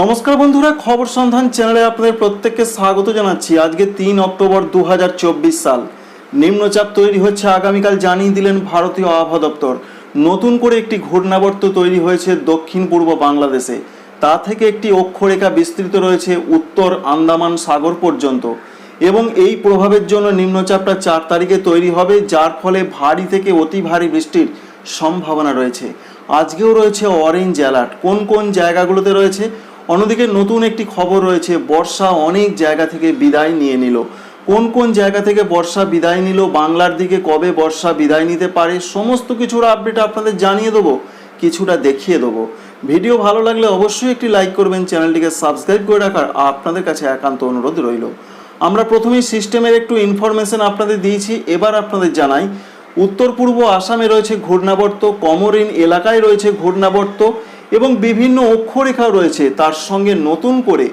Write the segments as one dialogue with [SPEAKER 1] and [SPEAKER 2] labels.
[SPEAKER 1] নমস্কার বন্ধুরা, খবর সন্ধান চ্যানেলে আপনাদের প্রত্যেককে স্বাগত জানাচ্ছি। আজকে তিন অক্টোবর দু হাজার চব্বিশ সাল। নিম্নচাপ তৈরি হচ্ছে, আগামীকাল জানিয়ে দিলেন ভারতীয় আবহাওয়া দপ্তর। নতুন করে একটি ঘূর্ণাবর্ত তৈরি হয়েছে দক্ষিণ পূর্ব বাংলাদেশে। তা থেকে একটি অক্ষরেখা বিস্তৃত রয়েছে উত্তর আন্দামান সাগর পর্যন্ত। এবং এই প্রভাবের জন্য নিম্নচাপটা চার তারিখে তৈরি হবে, যার ফলে ভারী থেকে অতি ভারী বৃষ্টির সম্ভাবনা রয়েছে। আজকেও রয়েছে অরেঞ্জ অ্যালার্ট কোন কোন জায়গাগুলোতে রয়েছে? অন্যদিকে নতুন একটি খবর রয়েছে, বর্ষা অনেক জায়গা থেকে বিদায় নিয়ে নিল। কোন কোন জায়গা থেকে বর্ষা বিদায় নিল, বাংলার দিকে কবে বর্ষা বিদায় নিতে পারে, সমস্ত কিছুর আপডেট আপনাদের জানিয়ে দেবো, কিছুটা দেখিয়ে দেবো। ভিডিও ভালো লাগলে অবশ্যই একটি লাইক করবেন, চ্যানেলটিকে সাবস্ক্রাইব করে রাখার আপনাদের কাছে একান্ত অনুরোধ রইল। আমরা প্রথমেই সিস্টেমের একটু ইনফরমেশন আপনাদের দিয়েছি, এবার আপনাদের জানাই। উত্তর পূর্ব আসামে রয়েছে ঘূর্ণাবর্ত, কমরিন এলাকায় রয়েছে ঘূর্ণাবর্ত। এবং বিভিন্ন অক্ষরেখাও রয়েছে। তার সঙ্গে নতুন করে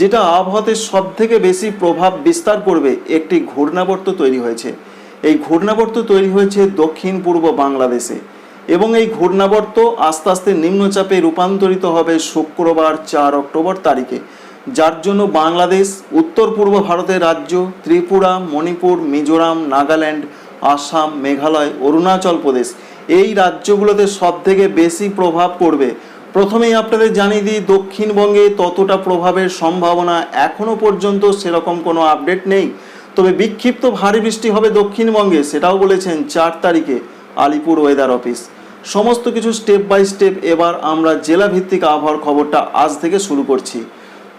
[SPEAKER 1] যেটা আবহাওয়াতে সব থেকে বেশি প্রভাব বিস্তার করবে, একটি ঘূর্ণাবর্ত তৈরি হয়েছে। এই ঘূর্ণাবর্ত তৈরি হয়েছে দক্ষিণ পূর্ব বাংলাদেশে এবং এই ঘূর্ণাবর্ত আস্তে আস্তে নিম্নচাপে রূপান্তরিত হবে শুক্রবার চার অক্টোবর তারিখে। যার জন্য বাংলাদেশ, উত্তর পূর্ব ভারতের রাজ্য, ত্রিপুরা, মণিপুর, মিজোরাম, নাগাল্যান্ড, আসাম, মেঘালয়, অরুণাচল প্রদেশ এই রাজ্যগুলোতে সব থেকে বেশি প্রভাব পড়বে প্রথমেই আপনাদের জানিয়ে দিই, দক্ষিণবঙ্গে ততটা প্রভাবের সম্ভাবনা এখনও পর্যন্ত সেরকম কোনো আপডেট নেই। তবে বিক্ষিপ্ত ভারী বৃষ্টি হবে দক্ষিণবঙ্গে, সেটাও বলেছেন চার তারিখে আলিপুর ওয়েদার অফিস। সমস্ত কিছু স্টেপ বাই স্টেপ এবার আমরা জেলা ভিত্তিক আবহাওয়ার খবরটা আজ থেকে শুরু করছি।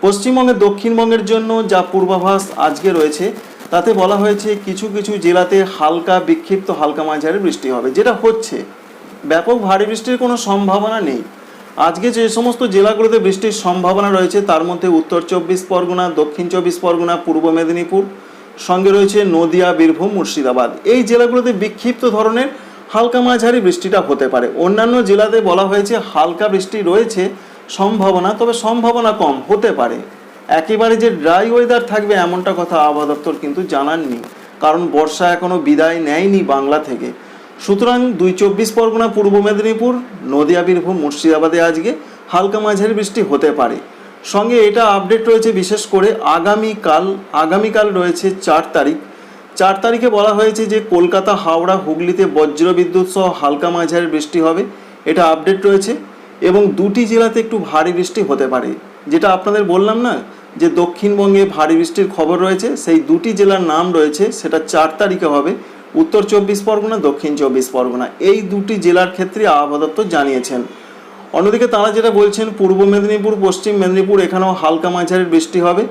[SPEAKER 1] পশ্চিমবঙ্গের দক্ষিণবঙ্গের জন্য যা পূর্বাভাস আজকে রয়েছে, তাতে বলা হয়েছে কিছু কিছু জেলাতে হালকা বিক্ষিপ্ত হালকা মাঝারি বৃষ্টি হবে, যেটা হচ্ছে ব্যাপক ভারী বৃষ্টির কোনো সম্ভাবনা নেই। আজকে যে সমস্ত জেলাগুলোতে বৃষ্টির সম্ভাবনা রয়েছে, তার মধ্যে উত্তর চব্বিশ পরগনা, দক্ষিণ চব্বিশ পরগনা, পূর্ব মেদিনীপুর, সঙ্গে রয়েছে নদিয়া, বীরভূম, মুর্শিদাবাদ। এই জেলাগুলোতে বিক্ষিপ্ত ধরনের হালকা মাঝারি বৃষ্টিটা হতে পারে। অন্যান্য জেলাতে বলা হয়েছে হালকা বৃষ্টি রয়েছে, সম্ভাবনা, তবে সম্ভাবনা কম হতে পারে। একেবারে যে ড্রাই ওয়েদার থাকবে এমনটা কথা আবহাওয়া দপ্তর কিন্তু জানাননি, কারণ বর্ষা এখনও বিদায় নেয়নি বাংলা থেকে। সুতরাং দুই চব্বিশ পরগনা, পূর্ব মেদিনীপুর, নদিয়া, বীরভূম, মুর্শিদাবাদে আজকে হালকা মাঝারি বৃষ্টি হতে পারে। সঙ্গে এটা আপডেট রয়েছে বিশেষ করে আগামীকাল আগামীকাল রয়েছে চার তারিখ। চার তারিখে বলা হয়েছে যে কলকাতা, হাওড়া, হুগলিতে বজ্রবিদ্যুৎ সহ হালকা মাঝারি বৃষ্টি হবে, এটা আপডেট রয়েছে। এবং দুটি জেলাতে একটু ভারী বৃষ্টি হতে পারে। যেটা আপনাদের বললাম না, যে দক্ষিণবঙ্গে ভারী বৃষ্টির খবর রয়েছে, সেই দুটি জেলার নাম রয়েছে, সেটা চার তারিখে হবে। উত্তর চব্বিশ পরগনা, দক্ষিণ চব্বিশ পরগনা, এই দুটি জেলার ক্ষেত্রে আবহাওয়া দপ্তর জানিয়েছেন। অন্যদিকে তারা যেটা বলছেন, পূর্ব মেদিনীপুর, পশ্চিম মেদিনীপুর, এখানেও হালকা মাঝারির বৃষ্টি হবে।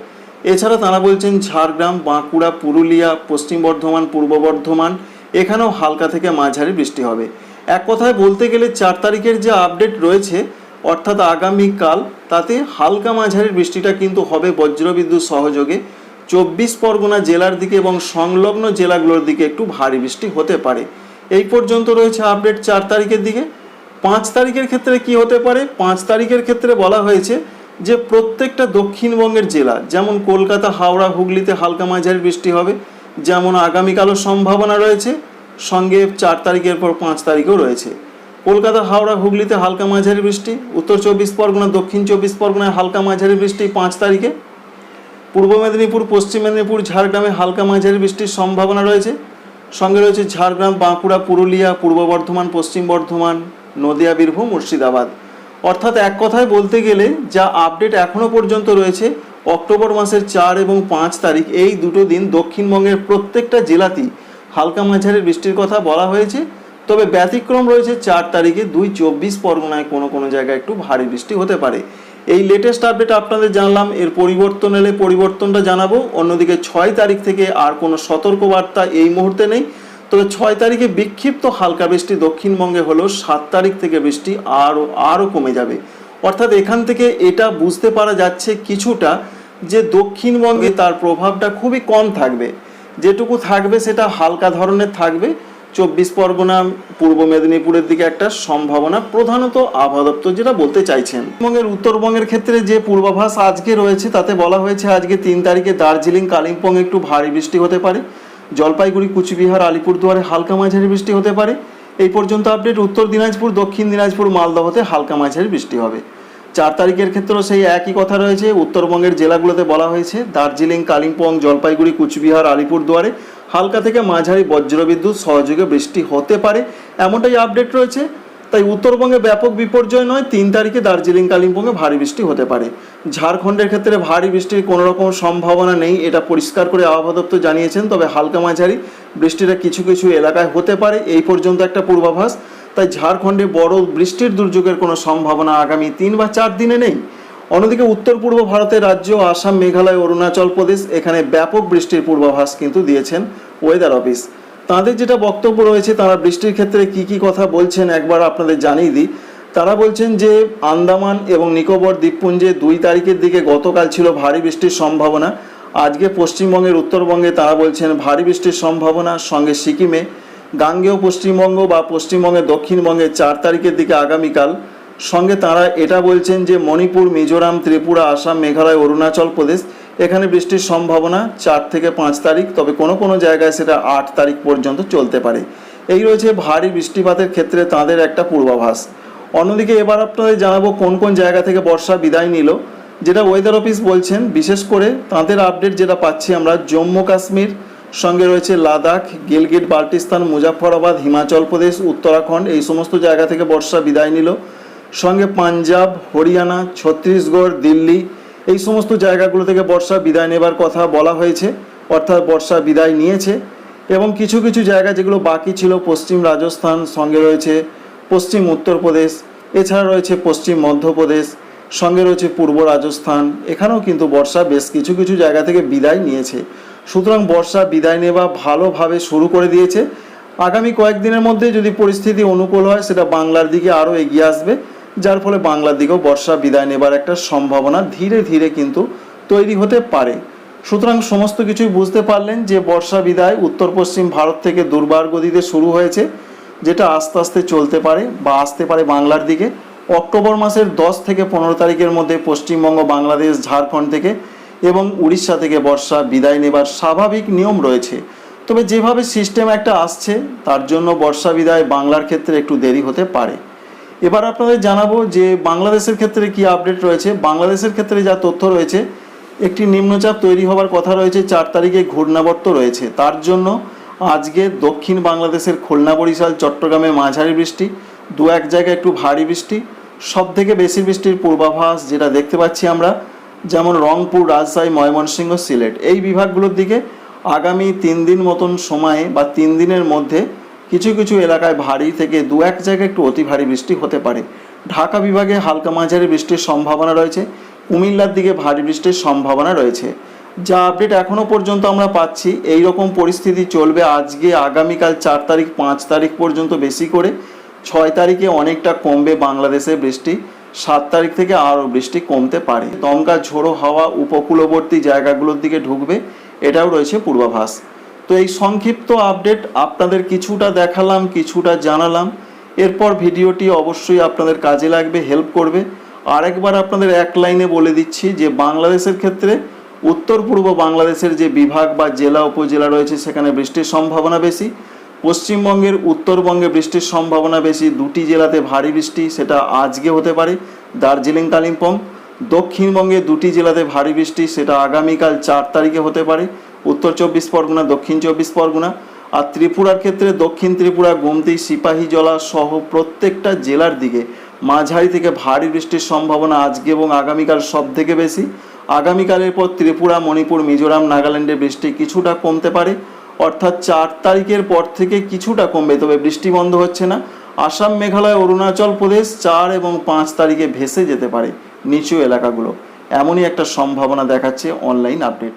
[SPEAKER 1] এছাড়া তারা বলছেন, ঝাড়গ্রাম, বাঁকুড়া, পুরুলিয়া, পশ্চিম বর্ধমান, পূর্ব বর্ধমান, এখানেও হালকা থেকে মাঝারি বৃষ্টি হবে। এক কথায় বলতে গেলে, চার তারিখের যে আপডেট রয়েছে, অর্থাৎ আগামীকাল, তাতে হালকা মাঝারির বৃষ্টিটা কিন্তু হবে বজ্রবিদ্যুৎ সহযোগে। চব্বিশ পরগনা জেলার দিকে এবং সংলগ্ন জেলাগুলোর দিকে একটু ভারী বৃষ্টি হতে পারে। এই পর্যন্ত রয়েছে আপডেট চার তারিখের দিকে। পাঁচ তারিখের ক্ষেত্রে কি হতে পারে? পাঁচ তারিখের ক্ষেত্রে বলা হয়েছে যে প্রত্যেকটা দক্ষিণবঙ্গের জেলা, যেমন কলকাতা, হাওড়া, হুগলিতে হালকা মাঝারি বৃষ্টি হবে, যেমন আগামীকালও সম্ভাবনা রয়েছে। সঙ্গে চার তারিখের পর পাঁচ তারিখেও রয়েছে। কলকাতা, হাওড়া, হুগলিতে হালকা মাঝারি বৃষ্টি, উত্তর চব্বিশ পরগনা, দক্ষিণ চব্বিশ পরগনায় হালকা মাঝারি বৃষ্টি পাঁচ তারিখে। পূর্ব মেদিনীপুর, পশ্চিম মেদিনীপুর, ঝাড়গ্রামে হালকা মাঝারি বৃষ্টির সম্ভাবনা রয়েছে। সঙ্গে রয়েছে ঝাড়গ্রাম, বাঁকুড়া, পুরুলিয়া, পূর্ব বর্ধমান, পশ্চিম বর্ধমান, নদিয়া, বীরভূম, মুর্শিদাবাদ। অর্থাৎ এক কথায় বলতে গেলে যা আপডেট এখনও পর্যন্ত রয়েছে, অক্টোবর মাসের চার এবং পাঁচ তারিখ এই দুটো দিন দক্ষিণবঙ্গের প্রত্যেকটা জেলাতেই হালকা মাঝারি বৃষ্টির কথা বলা হয়েছে। তবে ব্যতিক্রম রয়েছে চার তারিখে দুই চব্বিশ পরগনায় কোনো কোনো জায়গায় একটু ভারী বৃষ্টি হতে পারে। এই লেটেস্ট আপডেট আপনাদের জানলাম, এর পরিবর্তন এলে পরিবর্তনটা জানাব। অন্যদিকে ছয় তারিখ থেকে আর কোনো সতর্কবার্তা এই মুহূর্তে নেই। তবে ছয় তারিখে বিক্ষিপ্ত হালকা বৃষ্টি দক্ষিণবঙ্গে হলেও সাত তারিখ থেকে বৃষ্টি আরও আরও কমে যাবে। অর্থাৎ এখান থেকে এটা বুঝতে পারা যাচ্ছে কিছুটা যে দক্ষিণবঙ্গে তার প্রভাবটা খুবই কম থাকবে। যেটুকু থাকবে সেটা হালকা ধরনের থাকবে। চব্বিশ পরগনা, পূর্ব মেদিনীপুরের দিকে একটা সম্ভাবনা প্রধানত আবহাওয়া দপ্তর যেটা বলতে চাইছেন। পশ্চিমবঙ্গের উত্তরবঙ্গের ক্ষেত্রে যে পূর্বাভাস আজকে রয়েছে, তাতে বলা হয়েছে আজকে তিন তারিখে দার্জিলিং, কালিম্পং একটু ভারী বৃষ্টি হতে পারে। জলপাইগুড়ি, কুচবিহার, আলিপুরদুয়ারে হালকা মাঝারি বৃষ্টি হতে পারে। এই পর্যন্ত আপডেট উত্তর দিনাজপুর, দক্ষিণ দিনাজপুর, মালদহতে হালকা মাঝারি বৃষ্টি হবে। চার তারিখের ক্ষেত্রেও সেই একই কথা রয়েছে। উত্তরবঙ্গের জেলাগুলোতে বলা হয়েছে, দার্জিলিং, কালিম্পং, জলপাইগুড়ি, কুচবিহার, আলিপুরদুয়ারে হালকা থেকে মাঝারি বজ্রবিদ্যুৎ সহযোগে বৃষ্টি হতে পারে, এমনটাই আপডেট রয়েছে। তাই উত্তরবঙ্গে ব্যাপক বিপর্যয় নয়, তিন তারিখে দার্জিলিং, কালিম্পংয়ে ভারী বৃষ্টি হতে পারে। ঝাড়খণ্ডের ক্ষেত্রে ভারী বৃষ্টির কোনো রকম সম্ভাবনা নেই, এটা পরিষ্কার করে আবহাওয়া দপ্তর জানিয়েছেন, তবে হালকা মাঝারি বৃষ্টিটা কিছু কিছু এলাকায় হতে পারে, এই পর্যন্ত একটা পূর্বাভাস। তাই ঝাড়খণ্ডে বড় বৃষ্টির দুর্যোগের কোনো সম্ভাবনা আগামী তিন বা চার দিনে নেই। অন্যদিকে উত্তর পূর্ব ভারতের রাজ্য আসাম, মেঘালয়, অরুণাচল প্রদেশ এখানে ব্যাপক বৃষ্টির পূর্বাভাস কিন্তু দিয়েছেন ওয়েদার অফিস তাদের যেটা বক্তব্য রয়েছে, তারা বৃষ্টির ক্ষেত্রে কি কি কথা বলছেন একবার আপনাদের জানিয়ে দিই। তারা বলছেন যে, আন্দামান এবং নিকোবর দ্বীপপুঞ্জে দুই তারিখের দিকে গতকাল ছিল ভারী বৃষ্টির সম্ভাবনা। আজকে পশ্চিমবঙ্গের উত্তরবঙ্গে তারা বলছেন ভারী বৃষ্টির সম্ভাবনা, সঙ্গে সিকিমে। গাঙ্গেয় পশ্চিমবঙ্গ বা পশ্চিমবঙ্গের দক্ষিণবঙ্গে চার তারিখের দিকে আগামীকাল সঙ্গে তারা এটা বলছেন যে মণিপুর, মিজোরাম, ত্রিপুরা, আসাম, মেঘালয়, অরুণাচল প্রদেশ এখানে বৃষ্টির সম্ভাবনা চার থেকে পাঁচ তারিখ, তবে কোনো কোনো জায়গায় সেটা আট তারিখ পর্যন্ত চলতে পারে। এই রয়েছে ভারী বৃষ্টিপাতের ক্ষেত্রে তাদের একটা পূর্বাভাস। অন্যদিকে এবার আপনাদের জানাব কোন কোন জায়গা থেকে বর্ষা বিদায় নিল। যেটা ওয়েদার অফিস বলছেন, বিশেষ করে তাদের আপডেট যেটা পাচ্ছি আমরা, জম্মু কাশ্মীর, সঙ্গে রয়েছে লাদাখ, গিলগিট, বাল্টিস্তান মুজাফরাবাদ হিমাচল প্রদেশ, উত্তরাখণ্ড, এই সমস্ত জায়গা থেকে বর্ষা বিদায় নিল। সঙ্গে পাঞ্জাব, হরিয়ানা, ছত্তিশগড়, দিল্লি, এই সমস্ত জায়গাগুলো থেকে বর্ষা বিদায় নেবার কথা বলা হয়েছে, অর্থাৎ বর্ষা বিদায় নিয়েছে এবং কিছু কিছু জায়গা যেগুলো বাকি ছিল পশ্চিম রাজস্থান, সঙ্গে রয়েছে পশ্চিম উত্তরপ্রদেশ, এছাড়া রয়েছে পশ্চিম মধ্যপ্রদেশ, সঙ্গে রয়েছে পূর্ব রাজস্থান, এখানেও কিন্তু বর্ষা বেশ কিছু কিছু জায়গা থেকে বিদায় নিয়েছে। সুতরাং বর্ষা বিদায় নেওয়া ভালোভাবে শুরু করে দিয়েছে। আগামী কয়েকদিনের মধ্যে যদি পরিস্থিতি অনুকূল হয়, সেটা বাংলার দিকে আরও এগিয়ে আসবে। যার ফলে বাংলার দিকেও বর্ষা বিদায় নেবার একটা সম্ভাবনা ধীরে ধীরে কিন্তু তৈরি হতে পারে। সুতরাং সমস্ত কিছুই বুঝতে পারলেন যে বর্ষা বিদায় উত্তর পশ্চিম ভারত থেকে দুর্বার গতিতে শুরু হয়েছে, যেটা আস্তে আস্তে চলতে পারে বা আসতে পারে বাংলার দিকে। অক্টোবর মাসের দশ থেকে পনেরো তারিখের মধ্যে পশ্চিমবঙ্গ, বাংলাদেশ, ঝাড়খণ্ড থেকে এবং উড়িষ্যা থেকে বর্ষা বিদায় নেবার স্বাভাবিক নিয়ম রয়েছে। তবে যেভাবে সিস্টেম একটা আসছে, তার জন্য বর্ষা বিদায় বাংলার ক্ষেত্রে একটু দেরি হতে পারে। এবার আপনাদের জানাব যে বাংলাদেশের ক্ষেত্রে কি আপডেট রয়েছে। বাংলাদেশের ক্ষেত্রে যা তথ্য রয়েছে, একটি নিম্নচাপ তৈরি হওয়ার কথা রয়েছে, চার তারিখে ঘূর্ণাবর্ত রয়েছে। তার জন্য আজকে দক্ষিণ বাংলাদেশের খুলনা বরিশাল, চট্টগ্রামে মাঝারি বৃষ্টি, দু এক জায়গায় একটু ভারী বৃষ্টি সব থেকে বেশি বৃষ্টির পূর্বাভাস যেটা দেখতে পাচ্ছি আমরা, যেমন রংপুর, রাজশাহী, ময়মনসিংহ, সিলেট। এই বিভাগগুলোর দিকে আগামী তিন দিন মতন সময়ে বা তিন দিনের মধ্যে কিছু কিছু এলাকায় ভারী থেকে দু এক জায়গায় একটু অতি ভারী বৃষ্টি হতে পারে। ঢাকা বিভাগে হালকা মাঝারি বৃষ্টির সম্ভাবনা রয়েছে। কুমিল্লার দিকে ভারী বৃষ্টির সম্ভাবনা রয়েছে। যা আপডেট এখনও পর্যন্ত আমরা পাচ্ছি। এই রকম পরিস্থিতি চলবে আজকে, আগামীকাল চার তারিখ, পাঁচ তারিখ পর্যন্ত বেশি করে। ছয় তারিখে অনেকটা কমবে বাংলাদেশে বৃষ্টি। সাত তারিখ থেকে আরও বৃষ্টি কমতে পারে। দমকা ঝোড়ো হাওয়া উপকূলবর্তী জায়গাগুলোর দিকে ঢুকবে। এটাও রয়েছে পূর্বাভাস। তো এই সংক্ষিপ্ত আপডেট আপনাদের কিছুটা দেখালাম, কিছুটা জানালাম। এরপর ভিডিওটি অবশ্যই আপনাদের কাজে লাগবে, হেল্প করবে। আরেকবার আপনাদের এক লাইনে বলে দিচ্ছি যে বাংলাদেশের ক্ষেত্রে উত্তর পূর্ব বাংলাদেশের যে বিভাগ বা জেলা, উপজেলা রয়েছে, সেখানে বৃষ্টির সম্ভাবনা বেশি। পশ্চিমবঙ্গের উত্তরবঙ্গে বৃষ্টির সম্ভাবনা বেশি। দুটি জেলাতে ভারী বৃষ্টি, সেটা আজকে হতে পারে দার্জিলিং, কালিম্পং। দক্ষিণবঙ্গে দুটি জেলাতে ভারী বৃষ্টি, সেটা আগামীকাল চার তারিখে হতে পারে। উত্তর চব্বিশ পরগনা, দক্ষিণ চব্বিশ পরগনা আর ত্রিপুরার ক্ষেত্রে দক্ষিণ ত্রিপুরা, গোমতি সিপাহীজলা সহ প্রত্যেকটা জেলার দিকে মাঝারি থেকে ভারী বৃষ্টির সম্ভাবনা আজকে এবং আগামীকাল সব থেকে বেশি। আগামীকালের পর ত্রিপুরা, মণিপুর, মিজোরাম নাগাল্যান্ডে বৃষ্টি কিছুটা কমতে পারে। অর্থাৎ চার তারিখের পর থেকে কিছুটা কমবে, তবে বৃষ্টি বন্ধ হচ্ছে না। আসাম, মেঘালয়, অরুণাচল প্রদেশ চার এবং পাঁচ তারিখে ভেসে যেতে পারে নিচু এলাকাগুলো। এমনই একটা সম্ভাবনা দেখাচ্ছে online update.